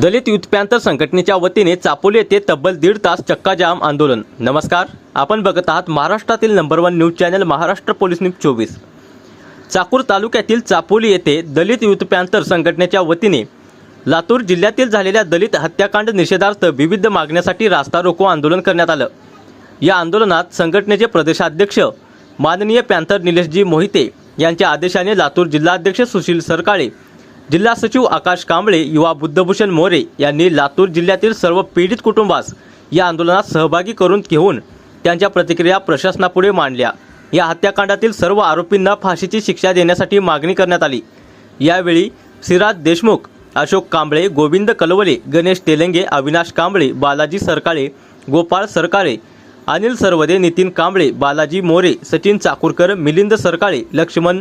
दलित youth panther संघटनेच्या वतीने चापोली येथे तब्बल दीड तास चक्काजाम आंदोलन. नमस्कार. आपण बघत आहात महाराष्ट्रातील number one news channel Maharashtra police news चोवीस. चाकूर तालुक्यातील चापोली येथे दलित युथ पॅन्थर संघटनेच्या वतीने लातूर जिल्ह्यातील झालेल्या दलित हत्याकांड निषेधार्थ विविध मागण्यासाठी रास्ता रोको आंदोलन करण्यात आलं. या आंदोलनात संघटनेचे प्रदेशाध्यक्ष माननीय पॅन्थर निलेशजी मोहिते यांच्या आदेशाने लातूर जिल्हाध्यक्ष सुशील सरकाळे जिल्हा सचिव आकाश कांबळे युवा बुद्धभूषण मोरे यांनी लातूर जिल्ह्यातील सर्व पीडित कुटुंबास या आंदोलनात सहभागी करून घेऊन त्यांच्या प्रतिक्रिया प्रशासनापुढे मांडल्या. या हत्याकांडातील सर्व आरोपींना फाशीची शिक्षा देण्यासाठी मागणी करण्यात आली. यावेळी सिराज देशमुख अशोक कांबळे गोविंद कलवले गणेश तेलंगे अविनाश कांबळे बालाजी सरकाळे गोपाळ सरकाळे अनिल सरवदे नितीन कांबळे बालाजी मोरे सचिन चाकूरकर मिलिंद सरकाळे लक्ष्मण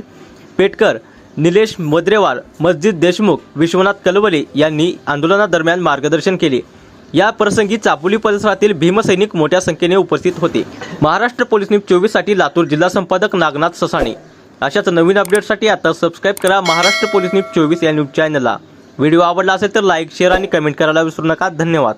पेटकर निलेश मद्रेवार मस्जिद देशमुख विश्वनाथ कलवले यांनी आंदोलनादरम्यान मार्गदर्शन केले. या प्रसंगी चापोली परिसरातील भीमसैनिक मोठ्या संख्येने उपस्थित होते. महाराष्ट्र पोलीस न्यूज चोवीससाठी लातूर जिल्हा संपादक नागनाथ ससाणे. अशाच नवीन अपडेटसाठी आता सबस्क्राईब करा महाराष्ट्र पोलीस न्यूज चोवीस या न्यूज चॅनलला. व्हिडिओ आवडला असेल तर लाईक शेअर आणि कमेंट करायला विसरू नका. धन्यवाद.